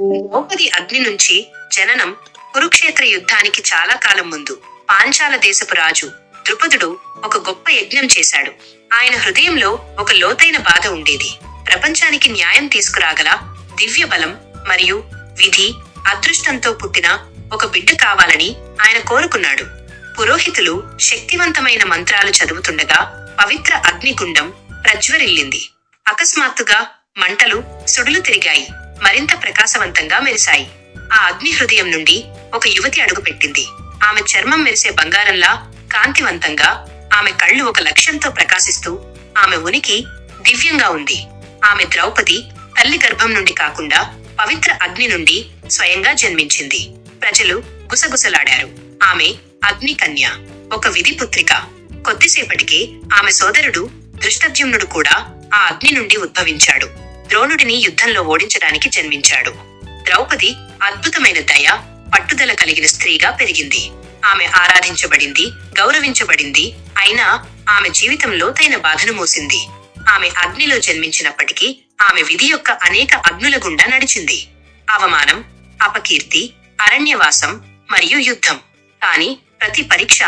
ద్రౌపది అగ్ని నుంచి జననం కురుక్షేత్ర యుద్ధానికి చాలా కాలం ముందు. పాంచాల దేశపు రాజు ద్రుపదుడు ఒక గొప్ప యజ్ఞం చేశాడు. ఆయన హృదయంలో ఒక లోతైన బాధ ఉండేది. ప్రపంచానికి న్యాయం తీసుకురాగల దివ్య బలం మరియు విధి అదృష్టంతో పుట్టిన ఒక బిడ్డ కావాలని ఆయన కోరుకున్నాడు. పురోహితులు శక్తివంతమైన మంత్రాలు చదువుతుండగా పవిత్ర అగ్నిగుండం ప్రజ్వరిల్లింది. అకస్మాత్తుగా మంటలు సుడులు తిరిగాయి. మరింత ప్రకాశవంతంగా మెరిశాయి. ఆ అగ్ని హృదయం నుండి ఒక యువతి అడుగుపెట్టింది ఆమె చర్మం మెరిసే బంగారంలా కాంతివంతంగా ఆమె కళ్ళు ఒక లక్ష్యంతో ప్రకాశిస్తూ ఆమె ఉనికి దివ్యంగా ఉంది. ఆమె ద్రౌపది తల్లి గర్భం నుండి కాకుండా పవిత్ర అగ్ని నుండి స్వయంగా జన్మించింది. ప్రజలు గుసగుసలాడారు. ఆమె అగ్ని కన్య ఒక విధి పుత్రిక. కొద్దిసేపటికే ఆమె సోదరుడు దృష్టద్యుమ్నుడు కూడా ఆ అగ్ని నుండి ఉద్భవించాడు. ద్రోణుడిని యుద్ధంలో ఓడించడానికి జన్మించాడు. ద్రౌపది అద్భుతమైన దయ పట్టుదల కలిగిన స్త్రీగా పెరిగింది. ఆమె ఆరాధించబడింది గౌరవించబడింది అయినా ఆమె జీవితంలో తైన బాధను మోసింది. ఆమె అగ్నిలో జన్మించినప్పటికీ ఆమె విధి యొక్క అనేక అగ్నుల గుండా నడిచింది. అవమానం అపకీర్తి అరణ్యవాసం మరియు యుద్ధం. కాని ప్రతి పరీక్ష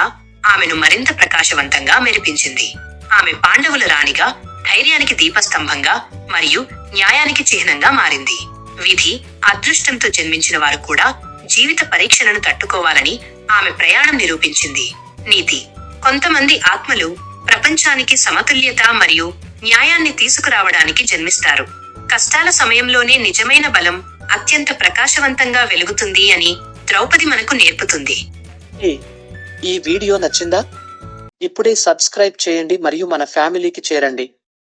ఆమెను మరింత ప్రకాశవంతంగా మెరిపించింది. ఆమె పాండవుల రాణిగా ధైర్యానికి దీపస్తంభంగా మరియు న్యాయానికి చిహ్నంగా మారింది. విధి అదృష్టంతో జన్మించిన వారు కూడా జీవిత పరీక్షలను తట్టుకోవాలని ఆమె ప్రయాణం నిరూపించింది. నీతి కొంతమంది ఆత్మలు ప్రపంచానికి సమతుల్యత మరియు న్యాయాన్ని తీసుకురావడానికి జన్మిస్తారు. కష్టాల సమయంలోనే నిజమైన బలం అత్యంత ప్రకాశవంతంగా వెలుగుతుంది అని ద్రౌపది మనకు నేర్పుతుంది. ఈ వీడియో నచ్చిందా? ఇప్పుడే సబ్స్క్రైబ్ చేయండి మరియు మన ఫ్యామిలీకి చేరండి.